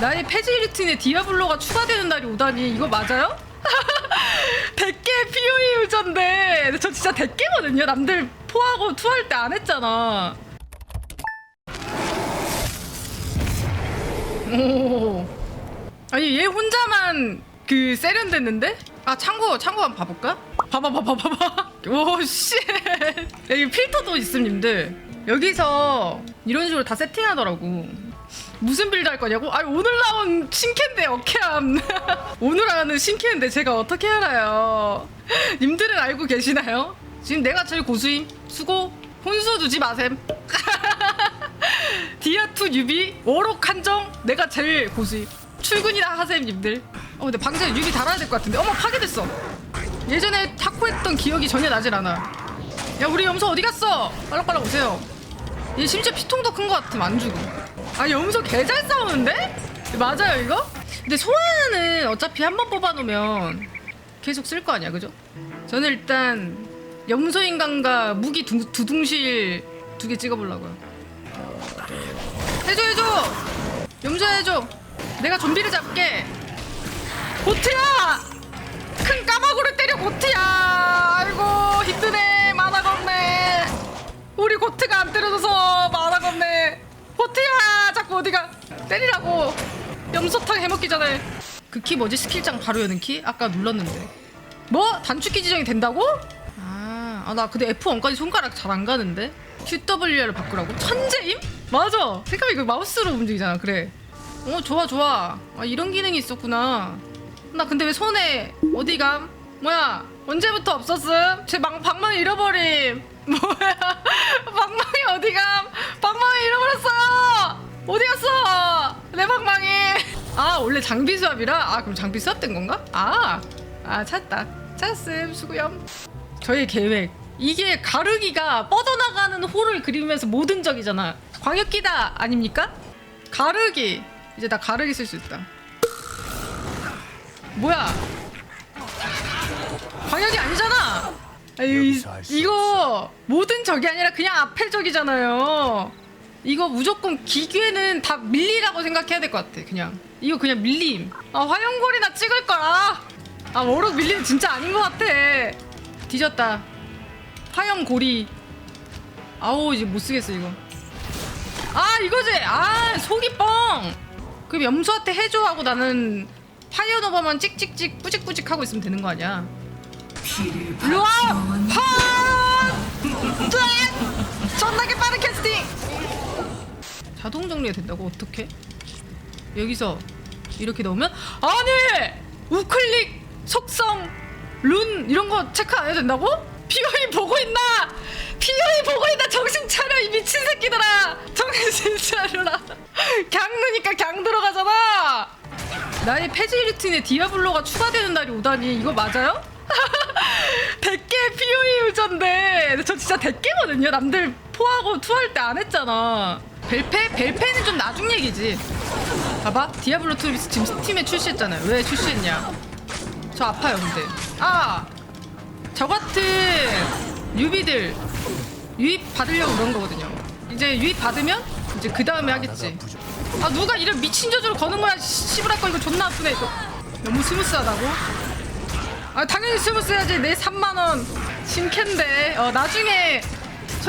나의 페이지 루틴에 디아블로가 추가되는 날이 오다니 이거 맞아요? 100개 POE 유저인데. 저 진짜 100개거든요. 남들 포하고 투할 때 안 했잖아. 오. 아니 얘 혼자만 그 세련됐는데? 아 창고 창고 한번 봐볼까? 봐봐 봐봐 봐봐. 오씨 여기 필터도 있음 님들. 여기서 이런 식으로 다 세팅하더라고 무슨 빌드 할 거냐고? 아니 오늘 나온 신캔데 어케함. 오늘 하는 신캔데 제가 어떻게 알아요? 님들은 알고 계시나요? 지금 내가 제일 고수임. 수고. 혼수 두지 마셈. 디아2 유비 워록 한정 내가 제일 고수임. 출근이나 하셈 님들. 어 근데 방금 유비 달아야 될 것 같은데. 어머 파괴됐어. 예전에 타코 했던 기억이 전혀 나질 않아. 야 우리 염소 어디 갔어? 빨락빨락 오세요. 얘 심지어 피통도 큰 것 같음 안 주고 아 염소 개잘 싸우는데? 맞아요 이거? 근데 소환은 어차피 한 번 뽑아놓으면 계속 쓸 거 아니야 그죠? 저는 일단 염소 인간과 무기 두, 두둥실 두 개 찍어보려고요 해줘 해줘 염소 해줘 내가 좀비를 잡게 고트야 큰 까마구를 때려 고트야 아이고 힘드네 만화가 없네 우리 고트가 안 때려줘서 만화가 없네 고트야 자꾸 어디가 때리라고 염소탕 해먹기 전에 그 키 뭐지 스킬장 바로 여는 키? 아까 눌렀는데 뭐? 단축키 지정이 된다고? 아, 아, 나 근데 F1까지 손가락 잘 안 가는데 QWR을 바꾸라고? 천재임? 맞아 생각해 이거 마우스로 움직이잖아 그래 어 좋아 좋아 아 이런 기능이 있었구나 나 근데 왜 손에 어디 감? 뭐야 언제부터 없었음? 제 망, 방망이 잃어버림 뭐야 방망이 어디 감? 방망이 잃어버렸어요 어디 갔어 내 방망이. 아 원래 장비 수압이라? 아 그럼 장비 수압된 건가? 아, 아 찾았다. 찾았음 수구염. 저의 계획. 이게 가르기가 뻗어나가는 홀을 그리면서 모든 적이잖아. 광역기다 아닙니까? 가르기. 이제 나 가르기 쓸 수 있다. 뭐야? 광역이 아니잖아. 아유, 이, 이거 모든 적이 아니라 그냥 앞에 적이잖아요 이거 무조건 기괴는 다 밀리라고 생각해야 될 것 같아 그냥. 이거 그냥 밀림. 아 화염골이나 찍을 거라. 아 워럭 밀림 진짜 아닌 것 같아. 뒤졌다. 화염고리 아우 이제 못 쓰겠어 이거. 아 이거지! 아 속이 뻥! 그럼 염소한테 해줘 하고 나는 파이어노버만 찍찍찍 뿌직뿌직 하고 있으면 되는 거 아니야? 일로와! 파 존나게 빠른 캐스팅 자동 정리가 된다고? 어떻게 여기서 이렇게 넣으면? 아니! 우클릭 속성 룬 이런 거 체크 안 해도 된다고? 피오이 보고 있나? 피오이 보고 있나? 정신 차려 이 미친 새끼들아! 정신 차려라! 강 누니까 강 들어가잖아! 나의 페이지 루틴에 디아블로가 추가되는 날이 오다니 이거 맞아요? 100개 POE 유저인데 저 진짜 100개거든요? 남들 포하고 투할 때 안 했잖아 벨페? 벨페는 좀 나중 얘기지. 봐봐. 디아블로 2 지금 스팀에 출시했잖아요. 왜 출시했냐? 저 아파요 근데. 아! 저 같은 유비들 유입 받으려고 그런 거거든요. 이제 유입 받으면 이제 그 다음에 하겠지. 아 누가 이런 미친 저주를 거는 거야. 씨부랄 거 이거 존나 아프네 이거. 너무 스무스하다고? 아 당연히 스무스해야지. 내 3만원 신캔데. 어 나중에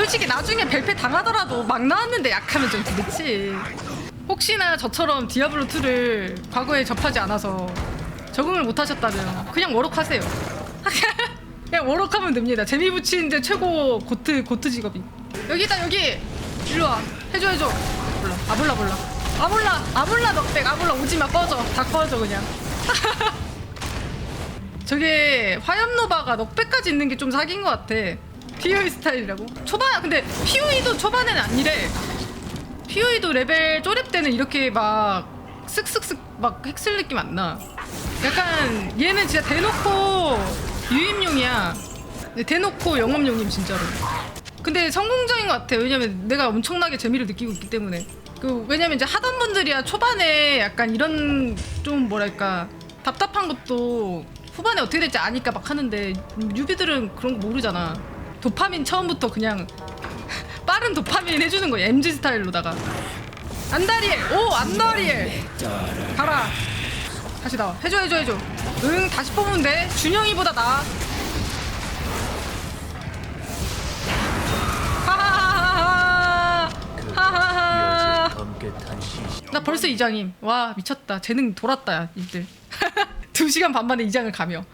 솔직히 나중에 벨페 당하더라도 막 나왔는데 약하면 좀 그렇지. 혹시나 저처럼 디아블로 2를 과거에 접하지 않아서 적응을 못 하셨다면 그냥 워럭하세요. 그냥 워럭하면 됩니다. 재미 붙이는데 최고 고트 고트 직업이. 여기다 여기! 일로 와. 해줘 해줘. 몰라 아 몰라 몰라. 아 몰라 아 몰라 넉백 아 몰라 오지마 꺼져. 다 꺼져 그냥. 저게 화염노바가 넉백까지 있는 게 좀 사기인 것 같아 POE 스타일이라고 초반 근데 POE도 초반에는 아니래 POE도 레벨 쪼렙 때는 이렇게 막 쓱쓱쓱 막 핵쓸 느낌 안 나. 약간 얘는 진짜 대놓고 유입용이야. 대놓고 영업용임 진짜로. 근데 성공적인 것 같아. 왜냐면 내가 엄청나게 재미를 느끼고 있기 때문에. 그 왜냐면 이제 하던 분들이야 초반에 약간 이런 좀 뭐랄까 답답한 것도 후반에 어떻게 될지 아니까 막 하는데 유비들은 그런 거 모르잖아. 도파민 처음부터 그냥 빠른 도파민 해주는 거야 MG 스타일로다가. 안다리엘 오 안다리엘. 가라. 다시 나와. 해줘 해줘 해줘. 응 다시 뽑으면 돼. 준영이보다 나아. 하하하하 하하하. 나 벌써 이장임. 와 미쳤다. 재능 돌았다 야 이들. 두 시간 반 만에 이장을 가며